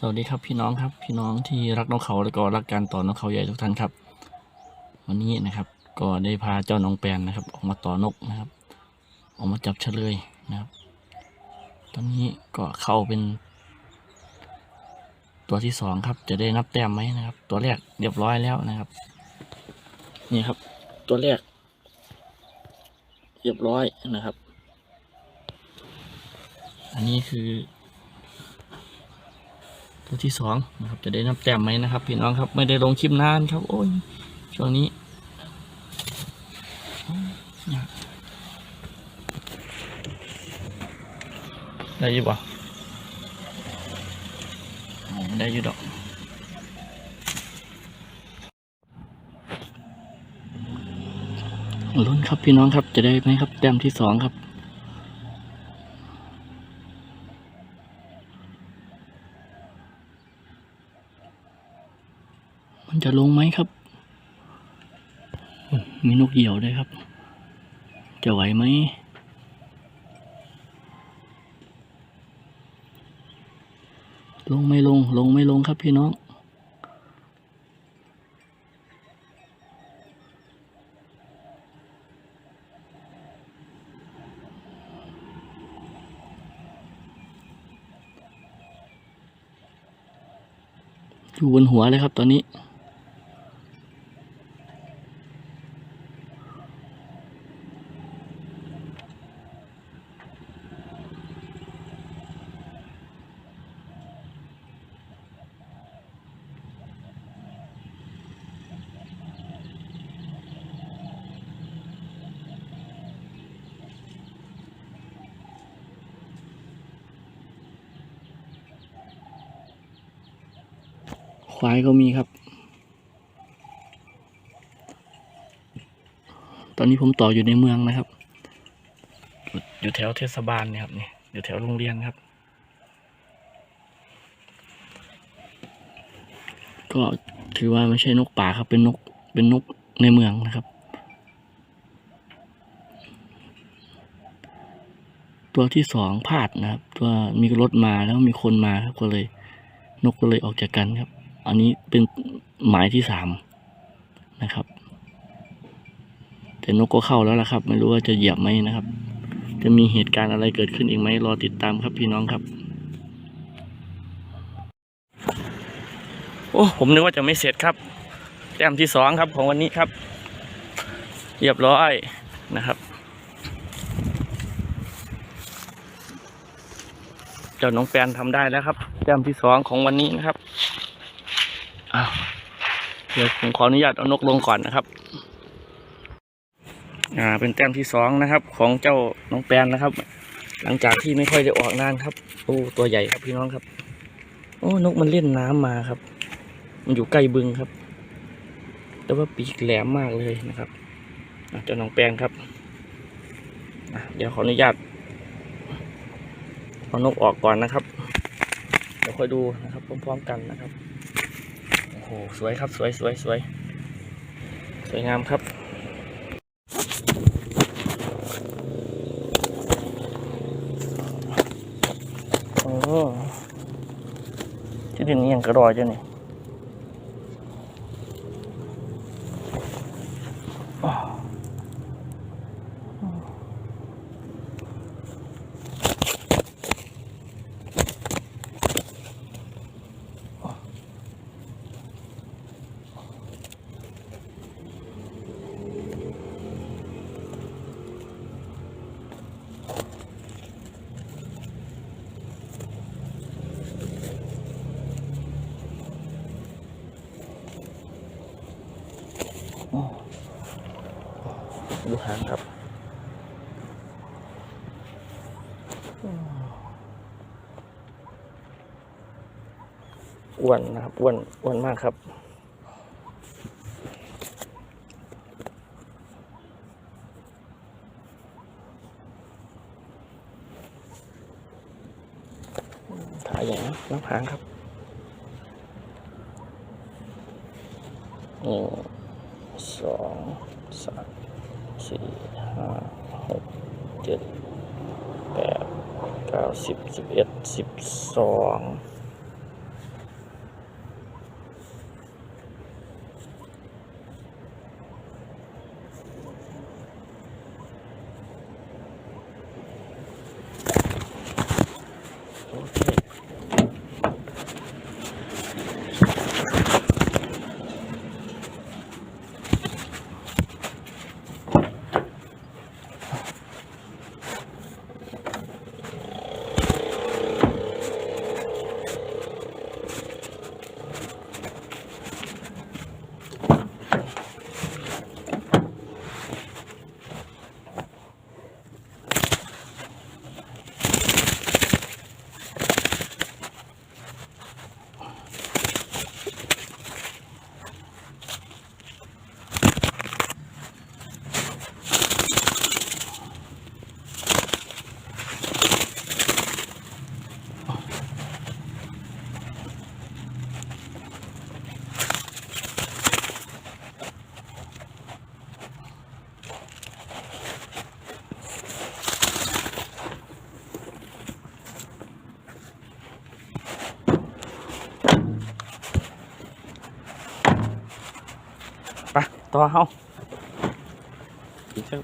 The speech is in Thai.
สวัสดีครับพี่น้องครับพี่น้องที่รักนกเขาและก็รักการต่อนกเขาใหญ่ทุกท่านครับ วันนี้นะครับก็ได้พาเจ้าน้องแปนนะครับ ออกมาต่อนกนะครับ ออกมาจับเฉลยนะครับ ตอนนี้ก็เข้าเป็น ตัวที่สองครับ จะได้นับแต้มไหมนะครับ ตัวแรกเรียบร้อยแล้วนะครับ นี่ครับ ตัวแรก เรียบร้อยนะครับ อันนี้คือ ตัวที่สองนะครับจะได้นับแต้มไหมนะครับพี่น้องครับไม่ได้ลงคลิปนานครับ โอ้ยช่วงนี้ได้ยี่บ่อ๋อได้ยี่ดอกลุ้นครับพี่น้องครับจะได้ไหมครับแต้มที่สองครับ จะลงไหมครับมมีนกเหยี่ยวด้วยครับ จะไหวไหมลงไม่ลง ลงไม่ลงครับพี่น้อง อยู่บนหัวเลยครับตอนนี้ ควายก็มีครับ ตอนนี้ผมต่ออยู่ในเมืองนะครับ อยู่แถวเทศบาลเนี่ยครับนี่อยู่แถวโรงเรียนครับ ก็ถือว่าไม่ใช่นกป่าครับ เป็นนกเป็นนกในเมืองนะครับ ตัวที่สองพลาดนะครับ ตัวมีรถมาแล้วมีคนมาครับก็เลย นกก็เลยออกจากกันครับ อันนี้เป็นหมายที่สามนะครับ แต่นกก็เข้าแล้วล่ะครับ ไม่รู้ว่าจะเหยียบไหมนะครับ จะมีเหตุการณ์อะไรเกิดขึ้นอีกไหมรอติดตามครับพี่น้องครับ โอ้ผมนึกว่าจะไม่เสร็จครับ แต้มที่สองครับของวันนี้ครับเรียบร้อยนะครับ เจ้าน้องแปนทำได้แล้วครับ แต้มที่สองของวันนี้นะครับ เดี๋ยวผมขออนุญาตเอานกลงก่อนนะครับ อ่า เป็นแต้มที่สองนะครับ ของเจ้าน้องแปนนะครับ หลังจากที่ไม่ค่อยได้ออกนานครับ โอ้ ตัวใหญ่ครับพี่น้องครับ โอ้ นกมันเล่นน้ำมาครับ มันอยู่ใกล้บึงครับ แต่ว่าปีกแหลมมากเลยนะครับเจ้าน้องแปนครับ เดี๋ยวขออนุญาตเอานกออกก่อนนะครับ เดี๋ยวค่อยดูนะครับพร้อมๆกันนะครับ หสวยครับสวยสวยสวยสวยงามครับโอ้ที่ดินนี้ยังกระดอยจ้ะนี่ ดูหางครับอ้วนนะครับอ้วนอ้วนมากครับ ถ่ายใหญ่นะนับหางครับหนึ่งสองสาม สี่ห้าหกเจ็ดแปดเก้าสิบสิบเอ็ดสิบสอง ต่อเฮาอีกสั